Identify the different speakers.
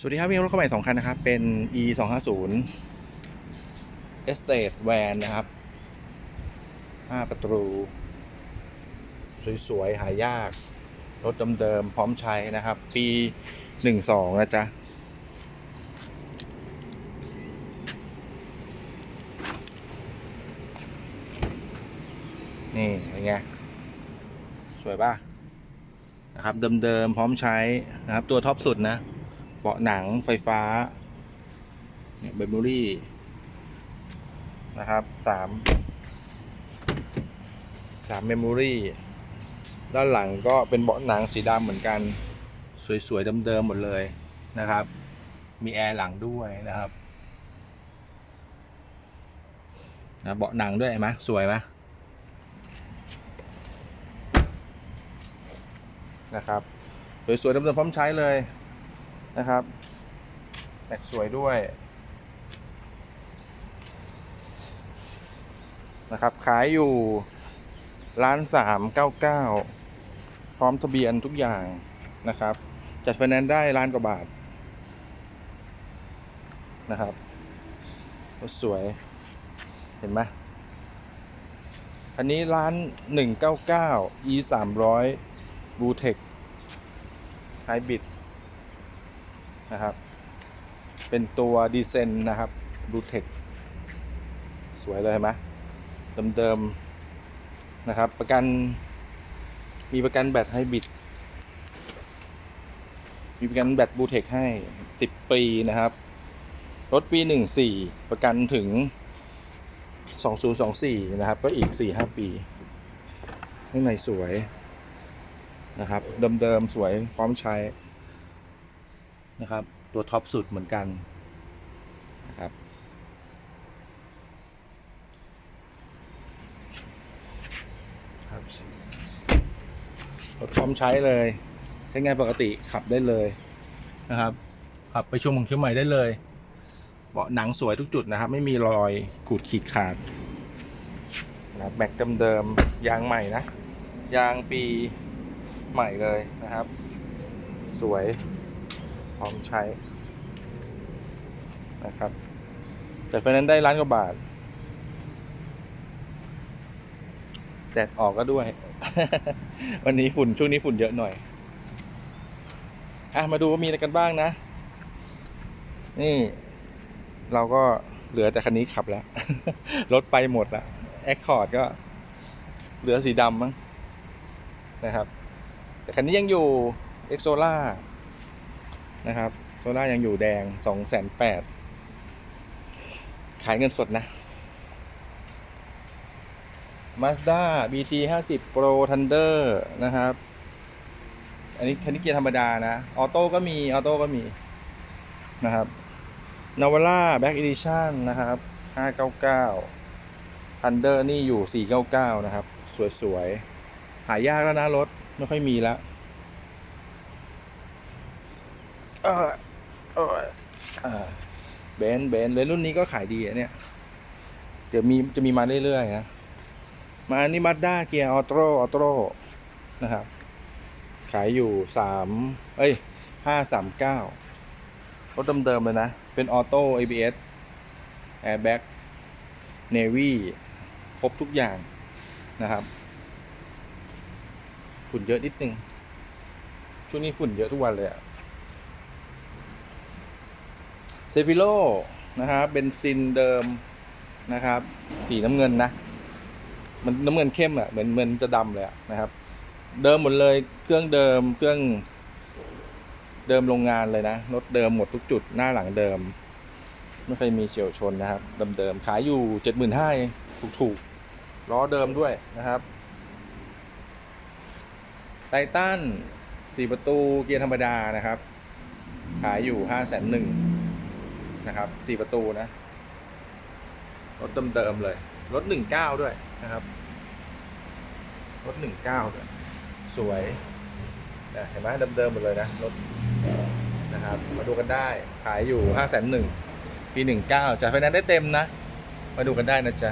Speaker 1: สวัสดีครับมีรถเข้าใหม่สองคันนะครับ เป็น e 2 5 0 estate van นะครับ 5 ประตู สวย ๆ หายาก รถเดิมๆพร้อมใช้นะครับ ปี 12 นะจ๊ะ นี่เป็นไง สวยป่ะ นะครับ เดิมๆพร้อมใช้นะครับ ตัวท็อปสุดนะ บาะหนังไฟฟ้าเนี่ยเบมโมรี่นะครับสามสามเมมโมรี่ด้านหลังก็เป็นเบาะหนังสีดำเหมือนกัน สวยๆเดิมๆหมดเลยนะครับ มีแอร์หลังด้วยนะครับนะเบาะหนังด้วยไหมสวยไหมนะครับ สวยๆเดิมๆพร้อมใช้เลย นะครับแม็กสวยด้วยนะครับ ขายอยู่ร้านสามเก้าเก้าพร้อมทะเบียนทุกอย่างนะครับ จัดไฟแนนซ์ได้ล้านกว่าบาทนะครับรถสวยเห็นไหมอันนี้ร้านหนึ่งเก้าเก้า e สาม นะครับ เป็นตัวดีเซนนะครับดูเทคสวยเลยเห็นไหมเดิมๆนะครับ ประกันมีประกันแบตให้บิดมีประกันแบตบูเทคให้ 10 ปีนะครับ รถปี 14 ประกันถึง 2024 นะครับ ก็อีก 4-5 ปี ข้างในสวยนะครับ เดิมๆ สวยพร้อมใช้ นะครับ ตัวท็อปสุดเหมือนกันนะครับครับรถพร้อมใช้เลย ใช้งานปกติขับได้เลยนะครับ ขับไปช่วงเมืองเชียงใหม่ได้เลยเบาะหนังสวยทุกจุดนะครับ ไม่มีรอยขูดขีดขาดนะครับแม็กเดิมๆยางใหม่นะ ยางปีใหม่เลยนะครับ สวย พร้อมใช้นะครับ แต่ไฟนนซ์ได้ล้านกว่าบาท แดดออกก็ด้วย วันนี้ฝุ่นช่วงนี้ฝุ่นเยอะหน่อย อะ มาดูว่ามีอะไรกันบ้างนะ นี่เราก็เหลือแต่คันนี้ขับแล้ว รถไปหมดละแอคคอร์ดก็เหลือสีดำมั้งนะครับ แต่คันนี้ยังอยู่เอ็กโซล่า นะครับ โซล่ายังอยู่แดง2องแสนแปดขายเงินสดนะ Mazda BT 50 Pro Thunder นะครับ อันนี้คันนี้เกียร์ธรรมดานะ ออโต้ก็มี ออโต้ก็มีนะครับ Navara Black Edition นะครับ 599 Thunder นี่อยู่ 499 นะครับ สวยๆ หายากแล้วนะรถ ไม่ค่อยมีแล้ว เออเบนเบนเลยรุ่นนี้ก็ขายดีอะเนี่ย เดี๋ยวมีจะมีมาเรื่อยๆนะ มาอันนี้มาด้าเกียร์ออโต้ ออโต้ นะครับ ขายอยู่สามเอ้ยห้าสามเก้ารถเดิมๆเลยนะ เป็นออโต้ ABS Airbag Navy ครบทุกอย่างนะครับ ฝุ่นเยอะนิดนึง ช่วงนี้ฝุ่นเยอะทุกวันเลยอะ เซฟิโลนะครับเบนซินเดิมนะครับ สีน้ำเงินนะ มันน้ำเงินเข้มอะ่ะเหมือนเหมือนจะดำเลยอะนะครับ เดิมหมดเลยเครื่องเดิมเครื่อง เดิมโรงงานเลยนะรถเดิมหมดทุกจุดหน้าหลังเดิม ไม่เคยมีเฉียวชนนะครับเดิมๆขายอยู่เจ็ดหมื่นห้าถูกถูกล้อเดิมด้วยนะครับไททันสี่ประตูเกียร์ธรรมดานะครับ ขายอยู่ห้าแสนหนึ่ง นะครับสี่ประตูนะ รถเดิมๆเลย รถหนึ่งเก้าด้วยนะครับ รถหนึ่งเก้าด้วย สวยนะเห็นไหมเดิมๆหมดเลยนะรถนะครับ มาดูกันได้ ขายอยู่ห้าแสนหนึ่งปีหนึ่งเก้าจ่ายไฟแนนซ์ได้เต็มนะ มาดูกันได้นะจ๊ะ